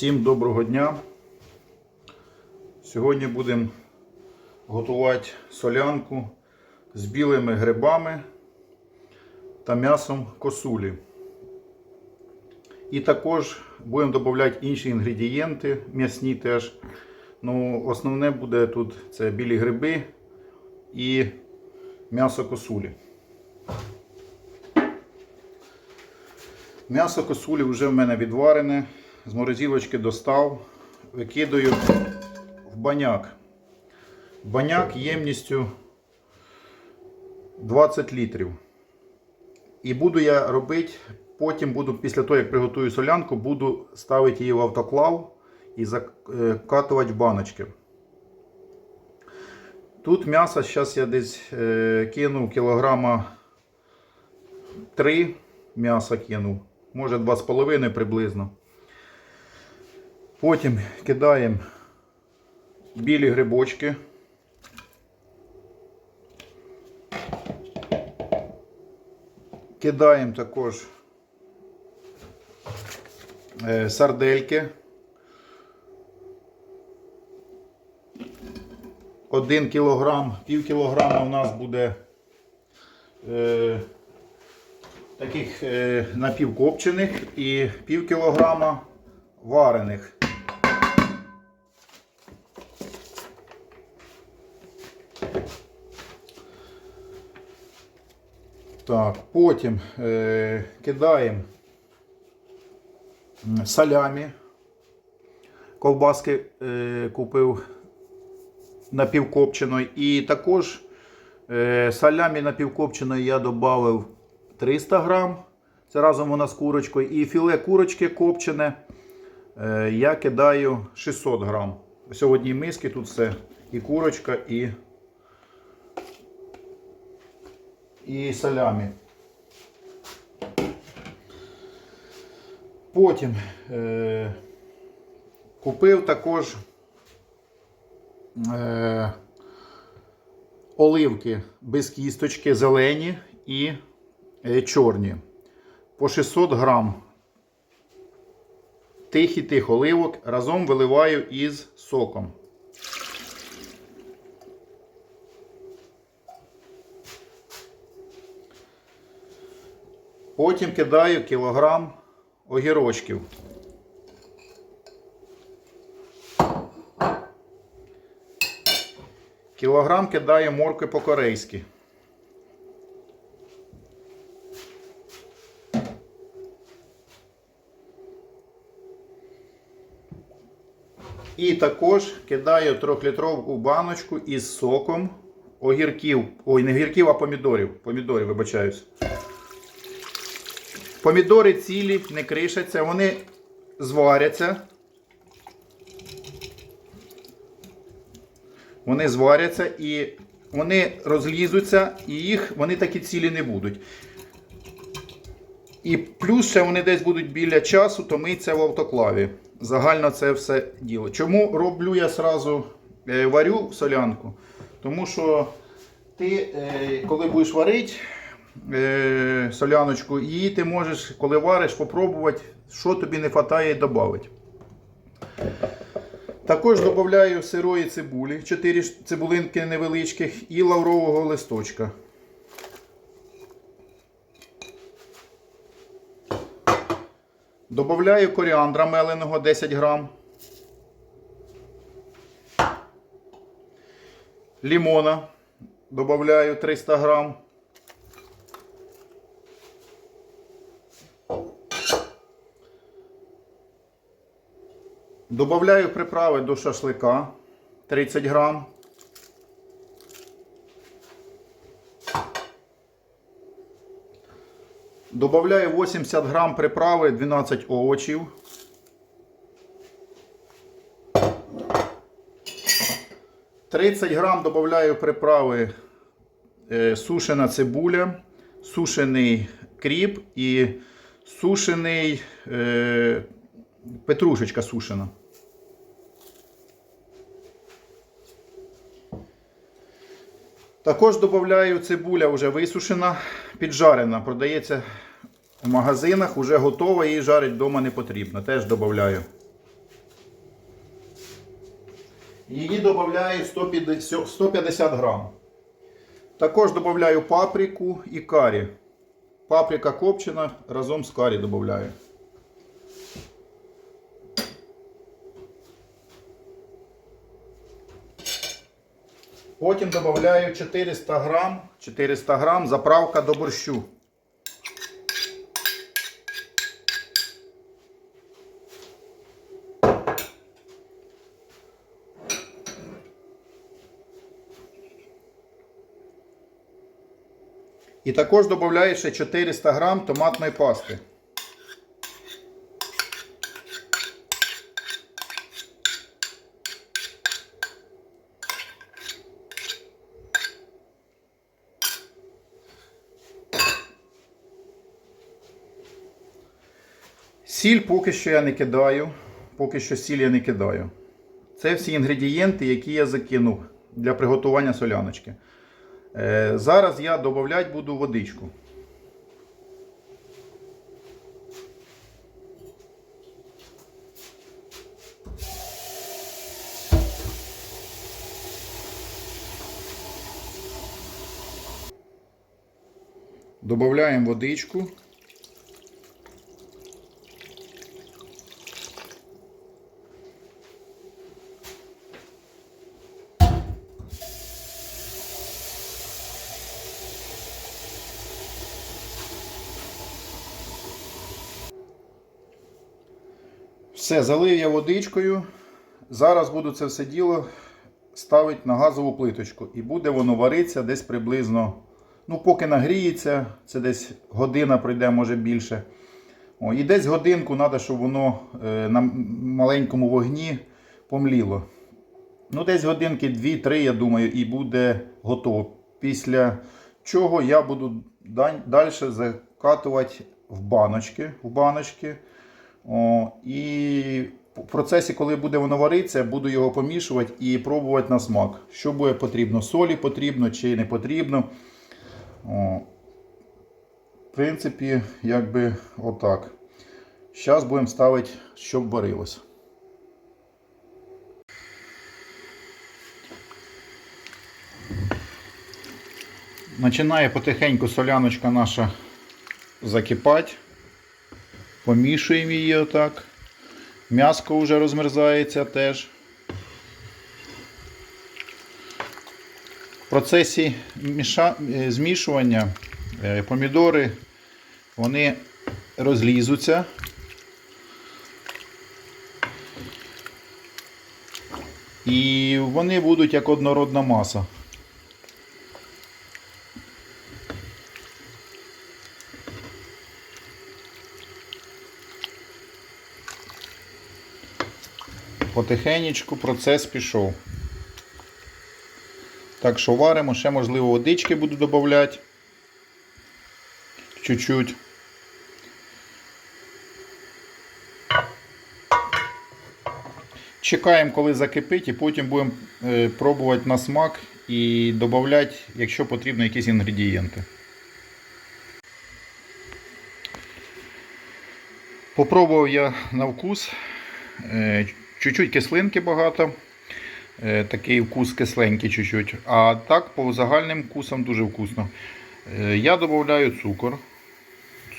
Всім доброго дня. Сьогодні будемо готувати солянку з білими грибами та м'ясом косулі. І також будемо додавати інші інгредієнти, м'ясні теж. Ну, основне буде тут це білі гриби і м'ясо косулі. М'ясо косулі вже в мене відварене, з морозилочки достав, викидаю в баняк. Баняк ємністю 20 літрів. І буду я робити, потім буду, після того, як приготую солянку, буду ставити її в автоклав і закатувати в баночки. Тут м'ясо, зараз я десь е, кинув кілограма 3 м'яса кинув, може 2,5 приблизно. Потім кидаємо білі грибочки. Кидаємо також е, сардельки. Один кілограм, пів кілограма у нас буде е, таких е, напівкопчених і пів кілограма варених. Так, потім е, кидаємо салямі. Ковбаски е, купив напівкопченої. І також е, салямі напівкопченої я додав 300 грам. Це разом вона з курочкою. І філе курочки копчене е, я кидаю 600 грам. Сьогодні миски тут все. І курочка, і, і салямі. Потім е, купив також е, оливки без кісточки, зелені і е, чорні. По 600 грам тих і тих оливок разом виливаю із соком. Потім кидаю кілограм огірочків. Кілограм кидаю моркви по-корейськи. І також кидаю 3-літрову баночку із соком огірків. Ой, не огірків, а помідорів. Помідорів, вибачаюсь. Помідори цілі, не кришаться, вони зваряться. Вони зваряться і вони розлізуться, і їх вони такі цілі не будуть. І плюс ще вони десь будуть біля часу, то миться в автоклаві. Загально це все діло. Чому роблю я сразу е, варю солянку? Тому що ти, е, коли будеш варити е, соляночку, її ти можеш, коли вариш, попробувати, що тобі не вистачає, додати. Також додаю сирої цибулі, 4 цибулинки невеличких і лаврового листочка. Добавляю коріандра меленого 10 грам. Лимона добавляю 300 грам. Добавляю приправи до шашлика 30 грам. Добавляю 80 грам приправи 12 овочів. Тридцять грам добавляю приправи е, сушена цибуля, сушений кріп і сушений е, петрушечка сушена. Також додаю цибуля вже висушена, піджарена. Продається в магазинах, вже готова, її жарить вдома не потрібно. Теж додаю. Її додаю 150 грам. Також додаю паприку і карі. Паприка копчена разом з карі додаю. Потім додаю 400 грам, 400 грам заправка до борщу. І також додаю ще 400 грам томатної пасти. Сіль поки що я не кидаю. Поки що сіль я не кидаю. Це всі інгредієнти, які я закинув для приготування соляночки. Е, Зараз я додавати буду водичку. Добавляємо водичку. Все, залив я водичкою. Зараз буду це все діло ставити на газову плиточку. І буде воно варитися десь приблизно, ну, поки нагріється, це десь година пройде, може більше. О, і десь годинку треба, щоб воно е, на маленькому вогні помліло. Ну, десь годинки 2-3, я думаю, і буде готово. Після чого я буду далі закатувати в баночки. В баночки. І в процесі, коли буде воно варитися, буду його помішувати і пробувати на смак. Що буде потрібно? Солі потрібно чи не потрібно. В принципі, якби отак. Зараз будемо ставити, щоб варилось. Починає потихеньку соляночка наша закипати. Помішуємо її отак. М'яско вже розмерзається теж. В процесі міша... е, змішування е, помідори вони розлізуться. І вони будуть як однородна маса. Потихенечку процес пішов. Так що варимо, ще можливо водички буду додавати. Чуть-чуть. Чекаємо, коли закипить, і потім будемо е, пробувати на смак і додавати, якщо потрібно, якісь інгредієнти. Попробував я на вкус. Чуть-чуть кислинки багато. Е, Такий вкус кисленький чуть-чуть. А так по загальним вкусам дуже вкусно. Е, Я додаю цукор.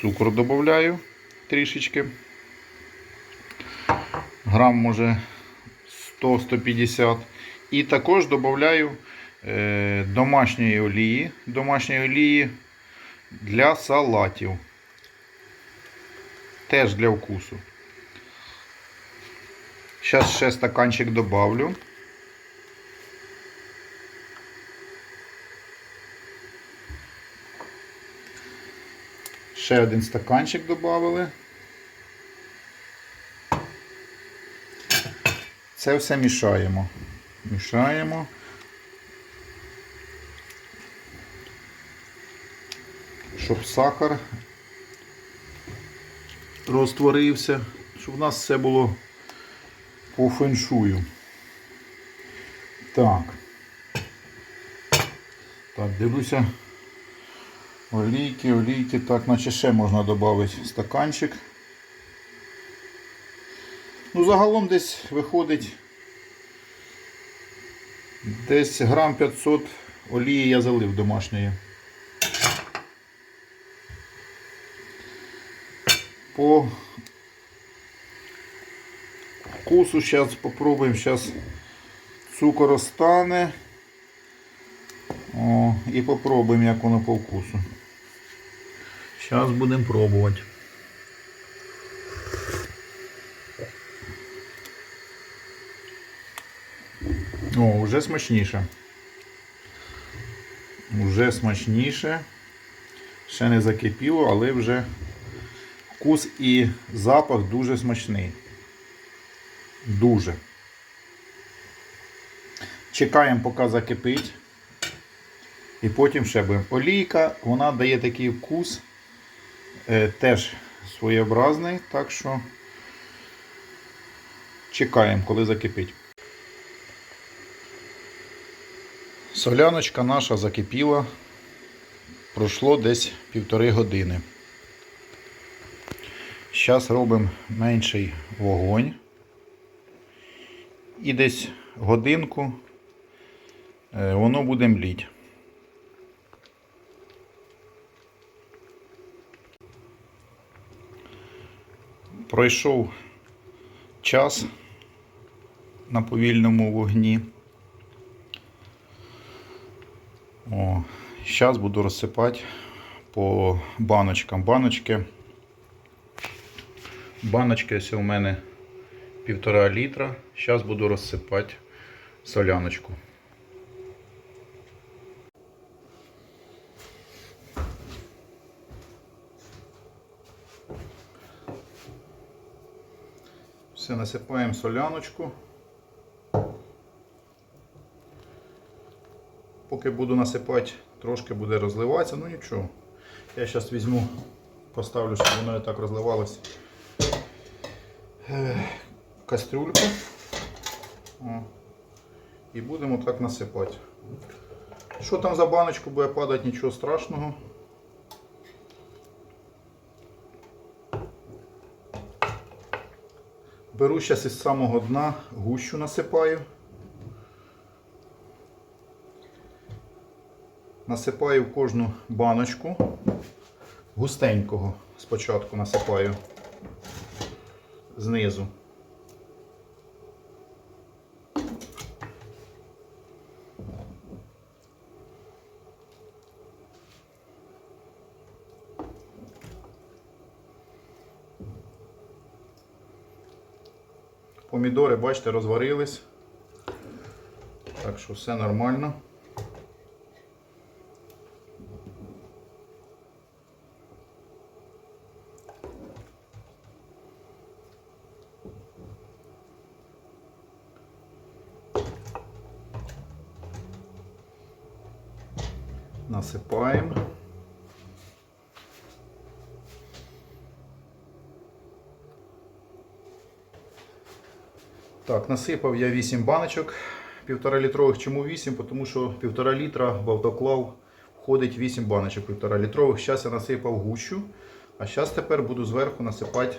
Цукор додаю трішечки. Грам може 100-150. І також додаю е, домашньої олії. Домашньої олії для салатів. Теж для вкусу. Зараз ще стаканчик добавлю. Ще один стаканчик додали. Це все мішаємо. Мішаємо. Щоб сахар розтворився, щоб у нас все було по феншую. Так. Так, дивлюся. Олійки, олійки, так, наче ще можна додати стаканчик. Ну, загалом десь виходить Десь грам 500 олії я залив домашньої. По вкусу зараз попробуємо. Зараз цукор розтане. О, і попробуємо, як воно по вкусу. Зараз будемо пробувати. О, вже смачніше. Уже смачніше. Ще не закипіло, але вже вкус і запах дуже смачний. Дуже. Чекаємо, поки закипить. І потім ще будемо. Олійка, вона дає такий вкус. Е, теж своєобразний, так що чекаємо, коли закипить. Соляночка наша закипіла. Пройшло десь півтори години. Зараз робимо менший вогонь. І десь годинку е, воно буде мліть. Пройшов час на повільному вогні. О, зараз буду розсипати по баночкам. Баночки. Баночки ось у мене півтора літра. Зараз буду розсипати соляночку. Все, насипаємо соляночку. Поки буду насипати, трошки буде розливатися, ну нічого. Я зараз візьму, поставлю, щоб воно і так розливалося. Кастрюльку. І будемо так насипати. Що там за баночку буде падати, нічого страшного. Беру зараз із самого дна гущу насипаю. Насипаю в кожну баночку. Густенького спочатку насипаю знизу. Помідори, бачите, розварились. Так що все нормально. Насипаємо. Так, насипав я 8 баночок півтора літрових. Чому 8? Тому що півтора літра в автоклав входить 8 баночок півтора літрових. Зараз я насипав гущу, а зараз тепер буду зверху насипати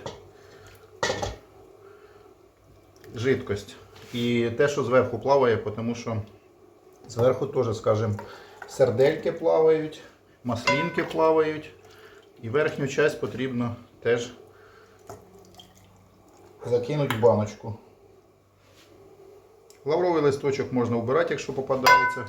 жидкость. І те, що зверху плаває, тому що зверху теж, скажімо, сердельки плавають, маслінки плавають. І верхню часть потрібно теж закинути в баночку. Лавровий листочок можна вбирати, якщо попадається.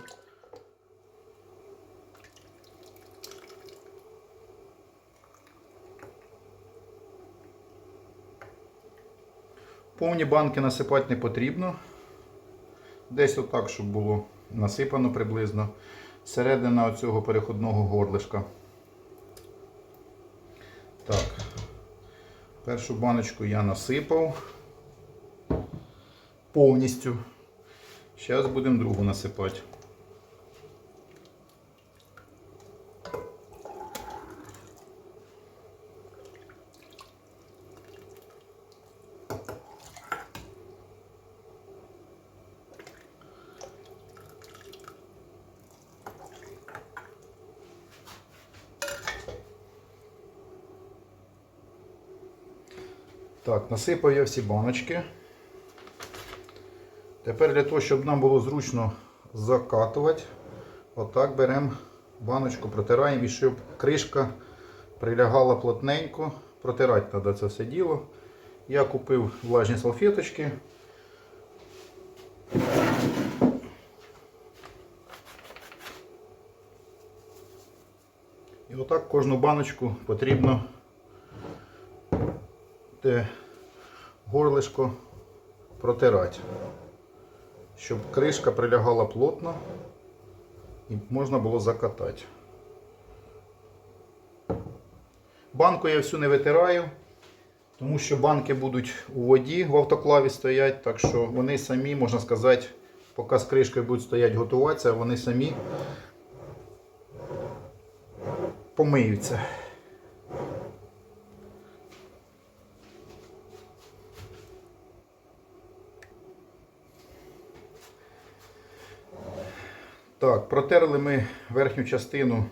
Повні банки насипати не потрібно. Десь отак, щоб було насипано приблизно. Середина оцього переходного горлишка. Так. Першу баночку я насипав повністю. Зараз будемо другу насипати. Так, насипав я всі баночки. Тепер для того, щоб нам було зручно закатувати. Отак беремо баночку, протираємо і щоб кришка прилягала плотненько. Протирати треба це все діло. Я купив влажні салфеточки. І отак кожну баночку потрібно те горлишко протирати, щоб кришка прилягала плотно і можна було закатати. Банку я всю не витираю, тому що банки будуть у воді в автоклаві стоять, так що вони самі, можна сказати, поки з кришкою будуть стоять готуватися, вони самі помиються. Так, протерли ми верхню частину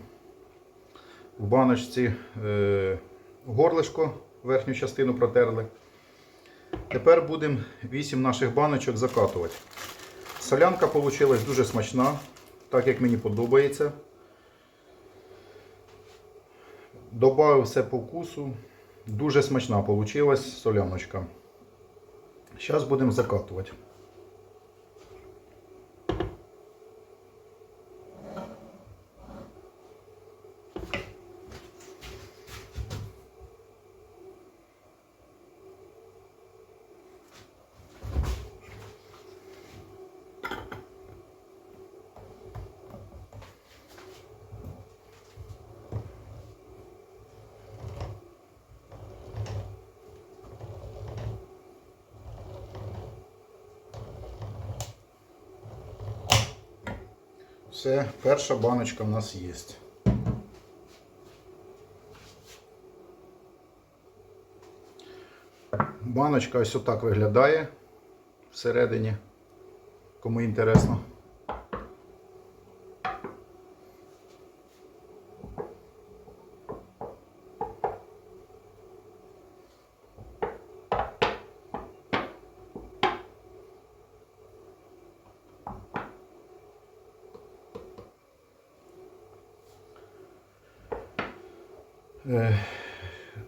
в баночці е, горлишко, верхню частину протерли. Тепер будемо 8 наших баночок закатувати. Солянка вийшла дуже смачна, так як мені подобається. Добавив все по вкусу. Дуже смачна вийшла соляночка. Зараз будемо закатувати. Все, перша баночка в нас є. Баночка ось отак виглядає всередині, кому інтересно.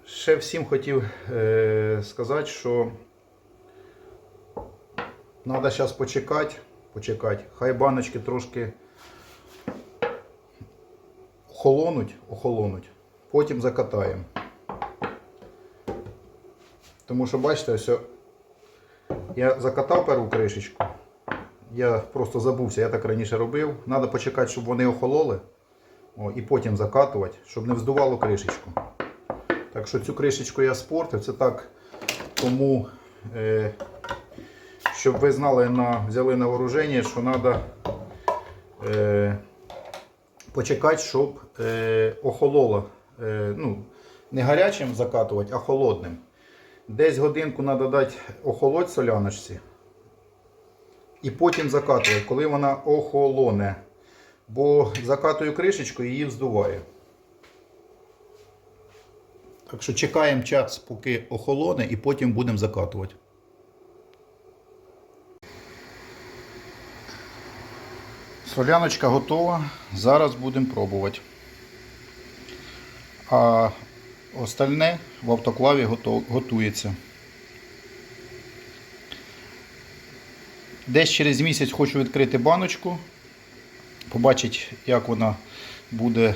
Ще всім хотів е, сказати, що треба зараз почекати, почекати. Хай баночки трошки охолонуть, охолонуть, потім закатаємо. Тому що бачите, ось я закатав перву кришечку. Я просто забувся, я так раніше робив. Треба почекати, щоб вони охололи. О, і потім закатувати, щоб не вздувало кришечку. Так що цю кришечку я спортив. Це так, тому, е, щоб ви знали, на, взяли на вооруження, що треба е, почекати, щоб е, охололо. Е, ну, не гарячим закатувати, а холодним. Десь годинку треба дати охолоть соляночці. І потім закатувати, коли вона охолоне бо закатую кришечку і її вздуває. Так що чекаємо час, поки охолоне, і потім будемо закатувати. Соляночка готова. Зараз будемо пробувати. А остальне в автоклаві готується. Десь через місяць хочу відкрити баночку побачить, як вона буде,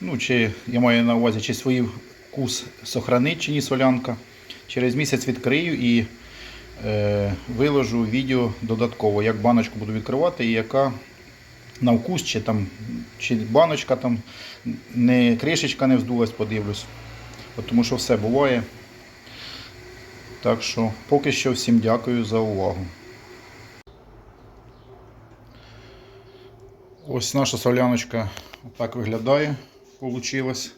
ну, чи я маю на увазі, чи свій вкус сохранить, чи ні солянка. Через місяць відкрию і е, виложу відео додатково, як баночку буду відкривати і яка на вкус, чи там, чи баночка там, не кришечка не вздулась, подивлюсь. От Тому що все буває. Так що поки що всім дякую за увагу. Ось наша соляночка так виглядає, получилось.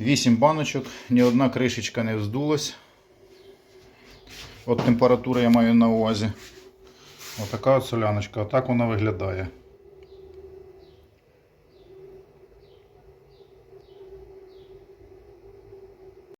8 баночок, ні одна кришечка не вздулась. От температура я маю на увазі. Отака от соляночка, отак вона виглядає.